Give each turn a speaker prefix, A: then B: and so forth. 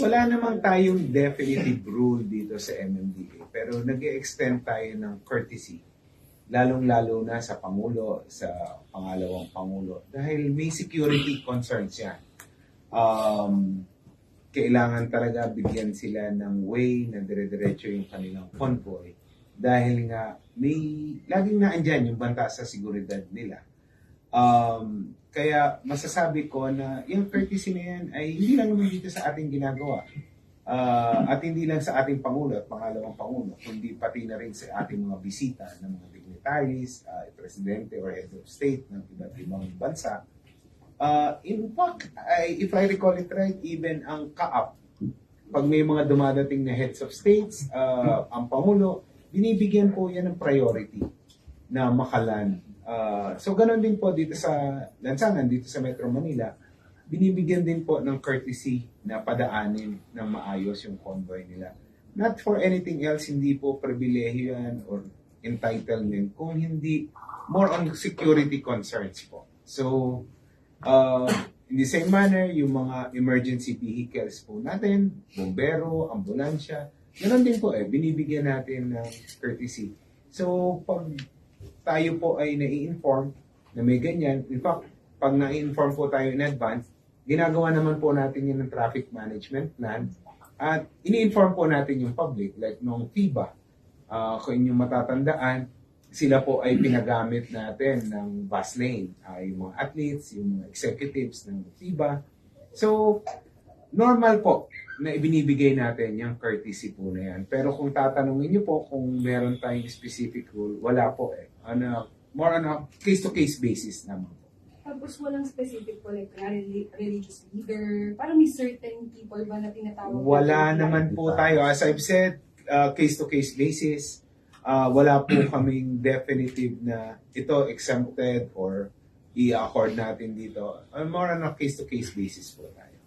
A: Wala namang tayong definitive rule dito sa MMDA, pero nag extend tayo ng courtesy, lalong-lalo na sa Pangulo, sa pangalawang Pangulo, dahil may security concerns yan. Um, kailangan talaga bigyan sila ng way na dire-diretso yung kanilang convoy dahil nga may laging naandyan yung banta sa seguridad nila. Um, kaya masasabi ko na yung courtesy na yan ay hindi lang naman dito sa ating ginagawa. Ah, at hindi lang sa ating Pangulo at pangalawang Pangulo, kundi pati na rin sa ating mga bisita ng mga dignitaries, ah, presidente or head of state ng iba't ibang bansa. Ah, in fact, I, if I recall it right, even ang kaap, pag may mga dumadating na heads of states, ah, ang Pangulo, binibigyan po yan ng priority na makalan. Ah, so, ganun din po dito sa lansangan, dito sa Metro Manila, binibigyan din po ng courtesy na padaanin ng maayos yung convoy nila. Not for anything else, hindi po pribilehiyo yan or entitlement, kung hindi more on security concerns po. So, uh, in the same manner, yung mga emergency vehicles po natin, bombero, ambulansya, ganun din po eh, binibigyan natin ng courtesy. So, pag tayo po ay nai-inform na may ganyan, in fact, pag na-inform po tayo in advance, ginagawa naman po natin yun ng traffic management plan at ini-inform po natin yung public like nung FIBA. Ah, kung inyong matatandaan, sila po ay pinagamit natin ng bus lane. Ah, yung mga athletes, yung mga executives ng FIBA. So, normal po na ibinibigay natin yung courtesy po na yan. Pero kung tatanungin niyo po kung meron tayong specific rule, wala po eh. Ano, more on a case-to-case basis naman.
B: Tapos walang specific po like reli- religious leader. Parang may certain people ba na tinatawag?
A: Wala
B: na
A: naman po tayo. As I've said, uh, case-to-case basis, uh, wala po kaming definitive na ito exempted or i-accord natin dito. Uh, more on a case-to-case basis po tayo.